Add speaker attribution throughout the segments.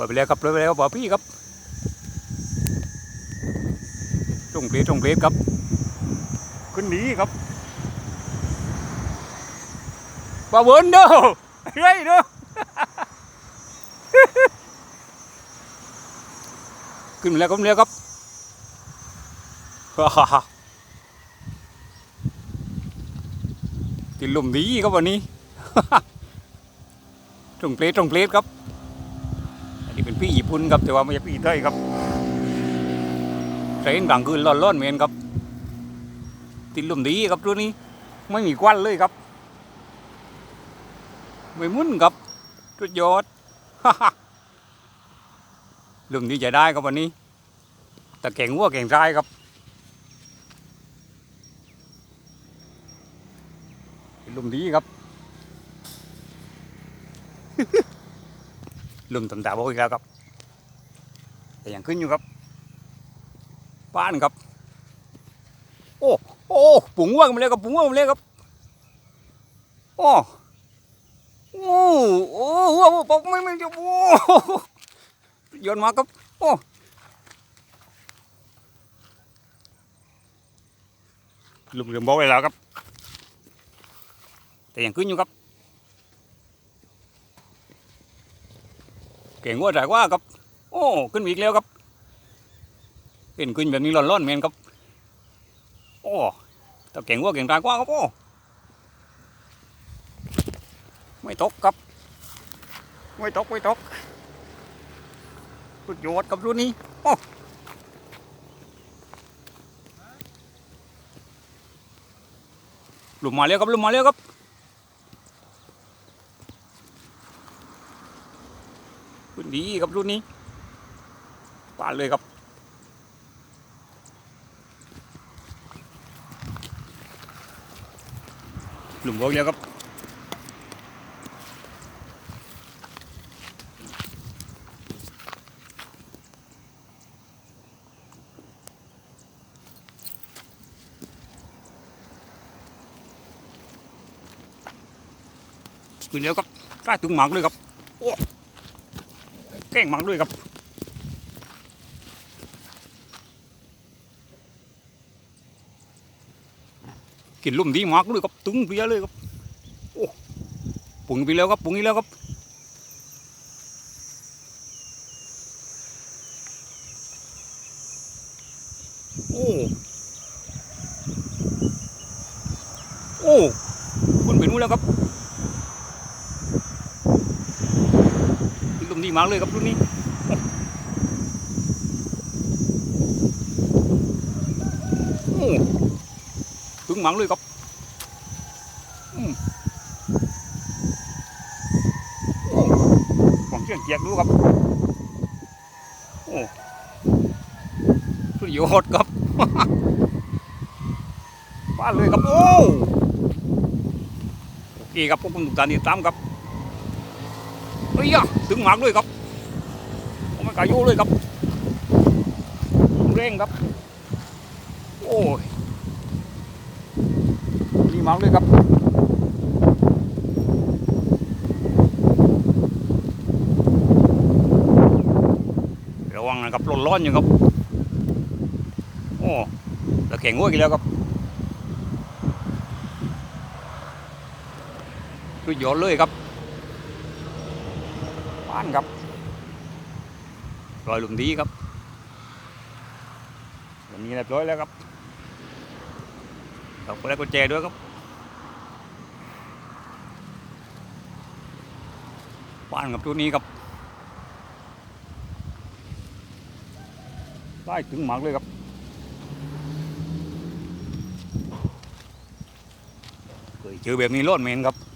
Speaker 1: ปิดไปแล้วครับเปิดไปแล้วบอพี่ครับตรงเพลทตรงเพลครับ ขึ้นหนีครับปาเวินเด้อเฮ้ยเด้อขึ้นแล้วครับเร็วครับติดลมดีครับวันนี้ ตรงเพลตรงเพลครับ พี่ญี่ปุ่นครับแต่ว่าไม่ใช่พี่ไทยครับใช้กลางคืนร้อนๆเหมือนครับ ติดลมดีครับตัวนี้ ไม่มีควันเลยครับ ไม่มุ่นครับสุดยอดลมดีจะได้ครับวันนี้แต่แข่งวัวแข่งทรายครับลมดีครับ ลมต่ำตาบอีกแล้วครับ แต่ยังขึ้นอยู่ครับป้านครับ โอ้โอ้ปุ๋งว่างมาเลยครับปุ๋งว่างมาเลยครับโอ้โอ้โอ้โอ้ปกไม่ไม่จะโอ้โยนมาครับโอ้ลุมเรืองบอกไว้แล้วครับ แต่ยังขึ้นอยู่ครับ เก่งว่าแต่ว่าครับ โอ้ขึ้นมาอีกแล้วครับเห็นขึ้นแบบนี้ร้อนๆเหมือนครับ โอ้แต่เก่งว่าเก่งตายกว่าครับโอ้ไม่ตกครับ ไม่ตกไม่ตกสุดยอดกับรุ่นนี้โอ้ลุมมาแล้วครับลุมมาแล้วครับ รุ่น ดีครับรุ่นนี้ปาดเลยครับ หลุมเวิร์กแล้วครับขึ้นแล้วครับใกล้ถึงหมากเลยครับโอ้ แกล้งมังด้วยครับกินลุ่มดีมากเลยครับตึงเปียเลยครับโอ้ปุ่งไปแล้วครับปุ่งอีกแล้วครับโอ้โอ้คุณไปนู่นแล้วครับ ลม ดีมากเลยครับรุ่นนี้โอ้ถึงมากเลยครับอืมโอ้ผมเชื่อเกียกดูครับ โอ้สุดยอดครับป้าดเลยครับ โอ้โอเคครับพวกคุณทุกท่านติดตามครับ เฮ้ยอะถึงหมากด้วยครับผมไม่กล้าโยเลยครับ เร่งครับ โอ้ยนี่หมากด้วยครับระวังนะครับร้อนร้อนๆอยู่ครับ โอ้ตะแข่งงวอีกแล้วครับสุดยอดเลยครับ บ้านครับรอยหลุมดีครับวันนี้เรียบร้อยแล้วครับเราก็ได้กุญแจด้วยครับบ้านกับตัวนี้ครับได้ถึงหมากเลยครับเคยเจอแบบนี้รอดเมนครับ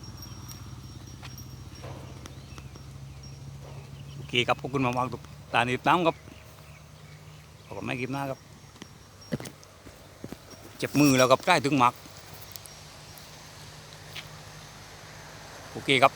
Speaker 1: กีครับพวกคุณมาวางตุกตานีบน้ำครับขอบคุณไม่กินหน้าครับ เจ็บมือแล้วครับใกล้ถึงหมักโอเคครับ